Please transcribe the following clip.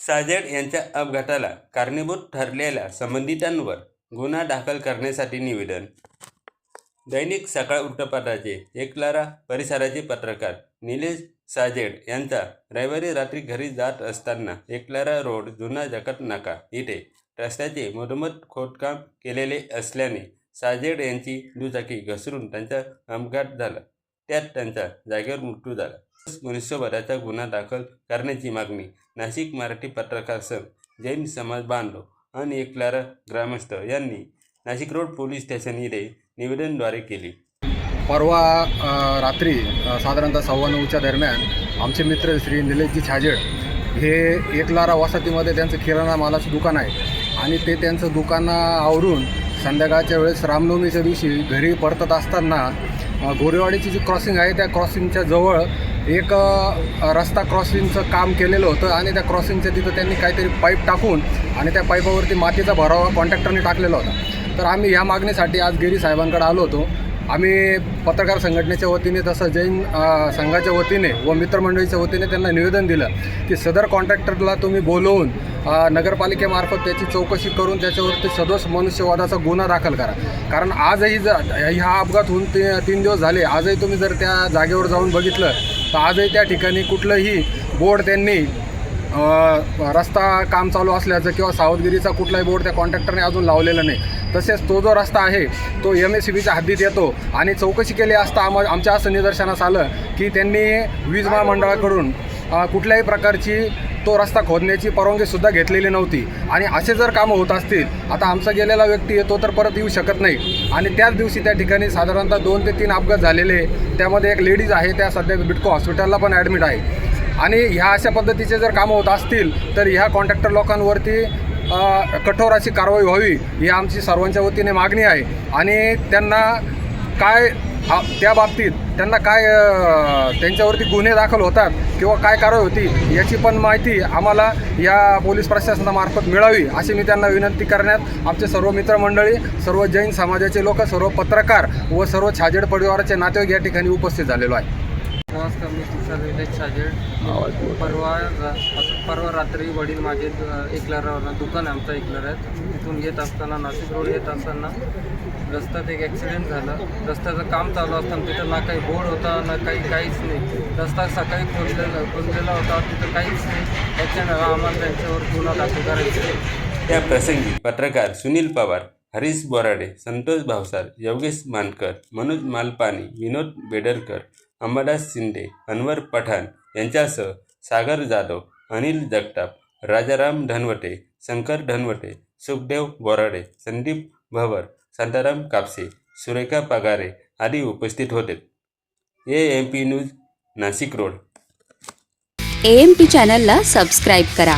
साजेड यांच्या अपघाताला कारणीभूत ठरलेल्या संबंधितांवर गुन्हा दाखल करण्यासाठी निवेदन. दैनिक सकाळ वृत्तपत्राचे एकलारा परिसराचे पत्रकार निलेश साजेड यांचा रविवारी रात्री घरी जात असताना एकलारा रोड जुना जकत नाका. इथे रस्त्याचे मधोमध खोदकाम केलेले असल्याने साजेड यांची दुचाकी घसरून त्यांचा अपघात झाला. त्यात त्यांचा जागेवर मृत्यू झाला. मनुष्यवधाचा गुन्हा दाखल करण्याची मागणी नाशिक मराठी पत्रकार संघ जैन समाज बांधव आणि एकलारा ग्रामस्थ यांनी नाशिक रोड पोलीस स्टेशन येथे निवेदनद्वारे केली. परवा रात्री साधारणतः सव्वा नऊच्या दरम्यान आमचे मित्र श्री निलेशजी छाजेड हे एकलारा वसाहतीमध्ये त्यांचं किराणा मालाचं दुकान आहे आणि ते त्यांचं दुकान आवरून संध्याकाळच्या वेळेस रामनवमीच्या दिवशी घरी परतत असताना गोरेवाडीची जी क्रॉसिंग आहे त्या क्रॉसिंगच्या जवळ एक रस्ता क्रॉसिंगचं काम केलेलं होतं आणि त्या क्रॉसिंगच्या तिथं त्यांनी काहीतरी पाईप टाकून आणि त्या पाईपावरती मातीचा भरावा कॉन्ट्रॅक्टरने टाकलेला होता. तर आम्ही ह्या मागणीसाठी आज गिरी साहेबांकडे आलो होतो. आम्ही पत्रकार संघटनेच्या वतीने तसं जैन संघाच्या वतीने व मित्रमंडळीच्या वतीने त्यांना निवेदन दिलं की सदर कॉन्ट्रॅक्टरला तुम्ही बोलवून नगरपालिकेमार्फत त्याची चौकशी करून त्याच्यावरती सदोष मनुष्यवादाचा गुन्हा दाखल करा. कारण आजही जर ह्या अपघात होऊन ते तीन दिवस झाले. आजही तुम्ही जर त्या जागेवर जाऊन बघितलं तर आजही त्या ठिकाणी कुठलंही बोर्ड त्यांनी रस्ता काम चालू असल्याचं किंवा सावधगिरीचा कुठलाही बोर्ड त्या कॉन्ट्रॅक्टरने अजून लावलेला नाही. तसेच तो जो रस्ता आहे तो एम एस सी बीच्या हद्दीत येतो आणि चौकशी केली असता आम आमच्या असं निदर्शनास आलं की त्यांनी वीज महामंडळाकडून कुठल्याही प्रकारची तो रस्ता खोदण्याची परवानगीसुद्धा घेतलेली नव्हती. आणि असे जर कामं होत असतील आता आमचा गेलेला व्यक्ती आहे तो तर परत येऊ शकत नाही. आणि त्याच दिवशी त्या ठिकाणी साधारणतः दोन ते तीन अपघात झालेले त्यामध्ये एक लेडीज आहे त्या सध्या बिटको हॉस्पिटलला पण ॲडमिट आहे. आणि ह्या अशा पद्धतीचे जर कामं होत असतील तर ह्या कॉन्ट्रॅक्टर लोकांवरती कठोर अशी कारवाई व्हावी ही आमची सर्वांच्या वतीने मागणी आहे. आणि त्यांना काय त्या बाबतीत त्यांना काय त्यांच्यावरती गुन्हे दाखल होतात किंवा काय कारवाई होती याची पण माहिती आम्हाला या पोलीस प्रशासनामार्फत मिळावी अशी मी त्यांना विनंती करण्यात आमचे सर्व मित्रमंडळी सर्व जैन समाजाचे लोक सर्व पत्रकार व सर्व छाजेड परिवाराचे नातेवाईक या ठिकाणी उपस्थित झालेलो आहे. नमस्कार मी तुषार निलेश साजेड परवा परवा रात्री वडील माझे एकलारावर दुकान आहे आमचं एकलाऱ्यात तिथून येत असताना नाशिक रोड येत असताना रस्त्यात एक ॲक्सिडेंट झाला. रस्त्याचं काम चालू असताना तिथं ना काही बोर्ड होता ना काही काहीच नाही. रस्ता सकाळी खोदलेला खोदलेला होता तिथं काहीच नाही. त्याच्यानं आम्हाला त्यांच्यावर गुन्हा दाखल करायचा आहे. त्या प्रसंगी पत्रकार सुनील पवार हरीश बोराडे संतोष भावसार योगेश मानकर मनोज मालपानी विनोद बेडरकर अंबादास शिंदे अनवर पठाण यांच्यासह सागर जाधव अनिल जगताप राजाराम धनवटे शंकर धनवटे सुखदेव बोराडे संदीप भवर शांताराम कापसे सुरेखा पगारे आदी उपस्थित होते. A M P news Nashik road. A M P चॅनलला सबस्क्राईब करा.